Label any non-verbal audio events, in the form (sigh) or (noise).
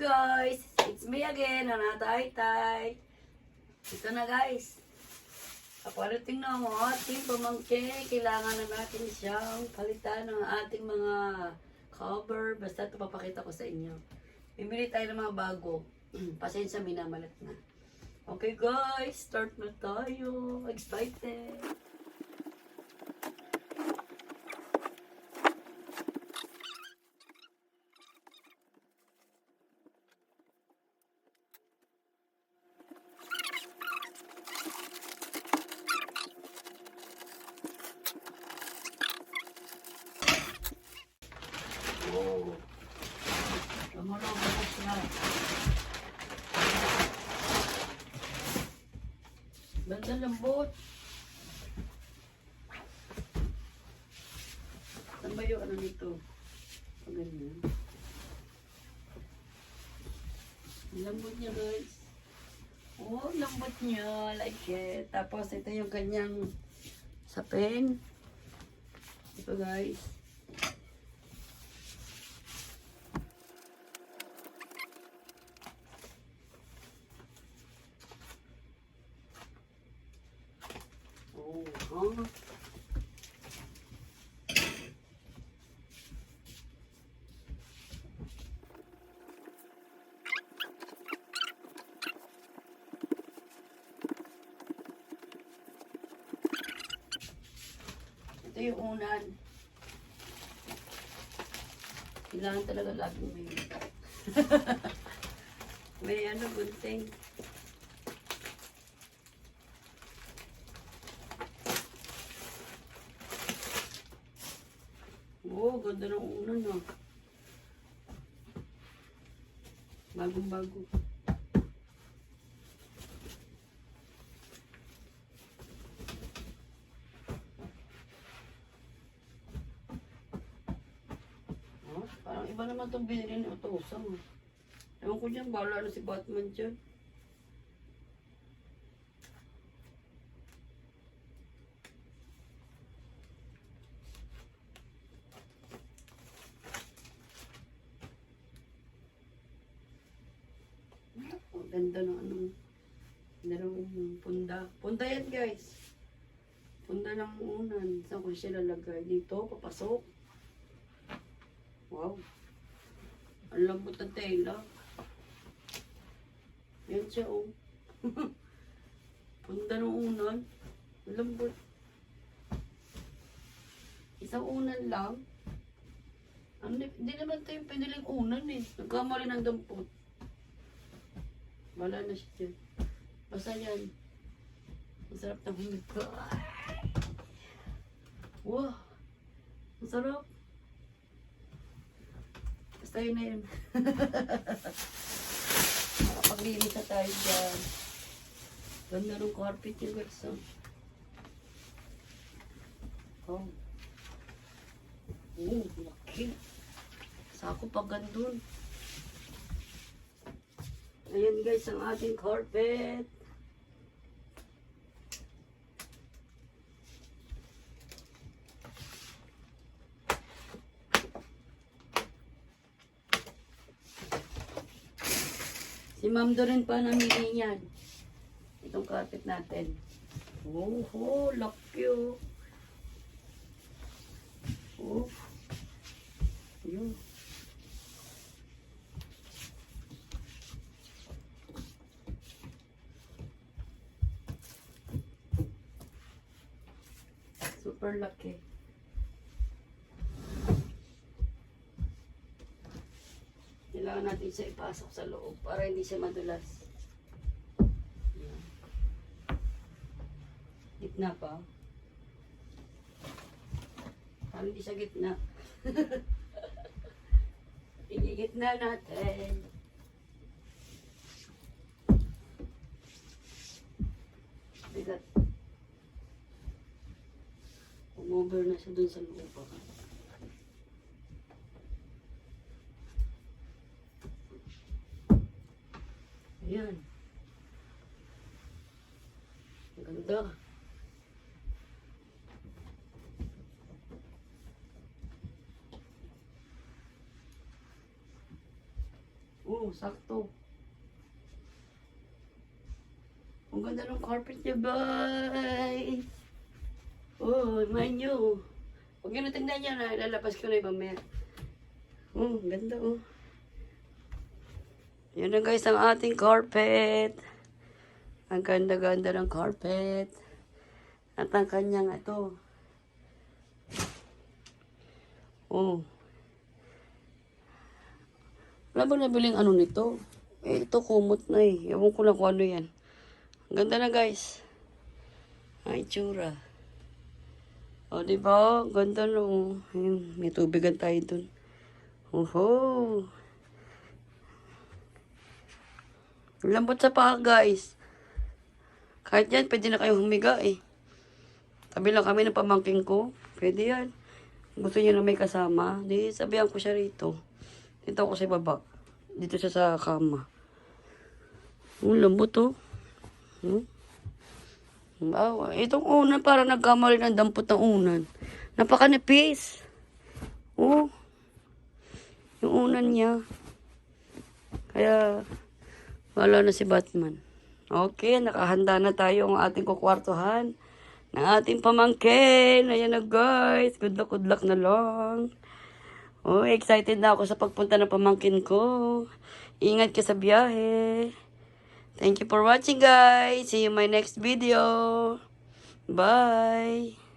guys? It's me again, Anata Tay. Ito na guys. Kaparating na ang ating pamangkin. Kailangan na natin siyang palitan ng ating mga cover. Basta ito papakita ko sa inyo. Bibili tayo ng mga bago. (clears throat) Pasensya, minamalat na. Okay guys, start na tayo. Excited. Oh. Lumulog na siya. Ganda lambot. Ba yung ano nito? Pag ganyan. Lambot niya guys. Oh, lambot niya. Like it. Tapos ito yung kanyang sapin. Ito guys. Oh, huh? Ito yung unan. Kailangan talaga laging may (laughs) may ano, gunting. Oo, oh, ganda ng unan no. Bagong bago. Oh, iba naman itong binili ni Otosang. Ewan ko dyan, bahala na si Batman dyan. Ang ganda ng ano. Dalawang punda. Punda yan guys. Punda ng unan. Saan ko siya lalagay? Dito, papasok. Wow. Ang lambot ng tela. Yan siya oh. (laughs) Punda ng unan. Ang lambot. Isang unan lang. Hindi naman tayo piniling unan eh. Nagkamali ng dampot. Wala na siya dyan. Basta yan. Masarap na humid ko. (laughs) Wow! Masarap. Yun na yun. Makapaglinis na tayo dyan. Ganda ng carpet yung guys. Oh. Oh, laki. Sako pa gandun. Ayan guys, ang ating carpet. Si Ma'am rin pa namili niyan. Itong carpet natin. Oh, oh laki oh. Oh. Yun. Super laki. Kailangan natin siya ipasok sa loob para hindi siya madulas. Yan. Gitna pa. Para hindi siya gitna. (laughs) Igigitna natin. Bigat. Umover na siya dun sa loob. ah. Ayan. Ang ganda. Oh, sakto. Ang ganda ng carpet niya, bye! Oh, man nyo. Huwag nyo natingnan niya na, ilalabas ko na yung mamaya. Oh, ganda oh. Yan na guys ang ating carpet. Ang ganda-ganda ng carpet. At ang kanyang ito. Oh. Wala ba nabiling ano nito? Eh, ito kumot na eh. Ewan ko lang kung ano yan. Ang ganda na guys. Ang itsura. O, di ba? Ganda na oh. Ayun, may tubigan tayo dun. Oho. Lambot sa paa guys. Kahit yan, pwede na kayong humiga eh. Tabi lang kami ng pamangking ko. Pwede yan. Gusto niya na may kasama. Di, sabihan ko siya rito. Dito ako sa baba. Dito siya sa kama. Ang lambot oh. Hmm? Wow. Itong unan, parang nagkamali ng dampot ng unan. Napakanipis. Oh. Yung unan niya. Kaya, wala na si Batman. Okay, nakahanda na tayo ang ating kukwartuhan ng ating pamangkin. Ayan na guys. Good luck, good luck na lang. Oh, excited na ako sa pagpunta ng pamangkin ko. Ingat ka sa biyahe. Thank you for watching guys. See you in my next video. Bye.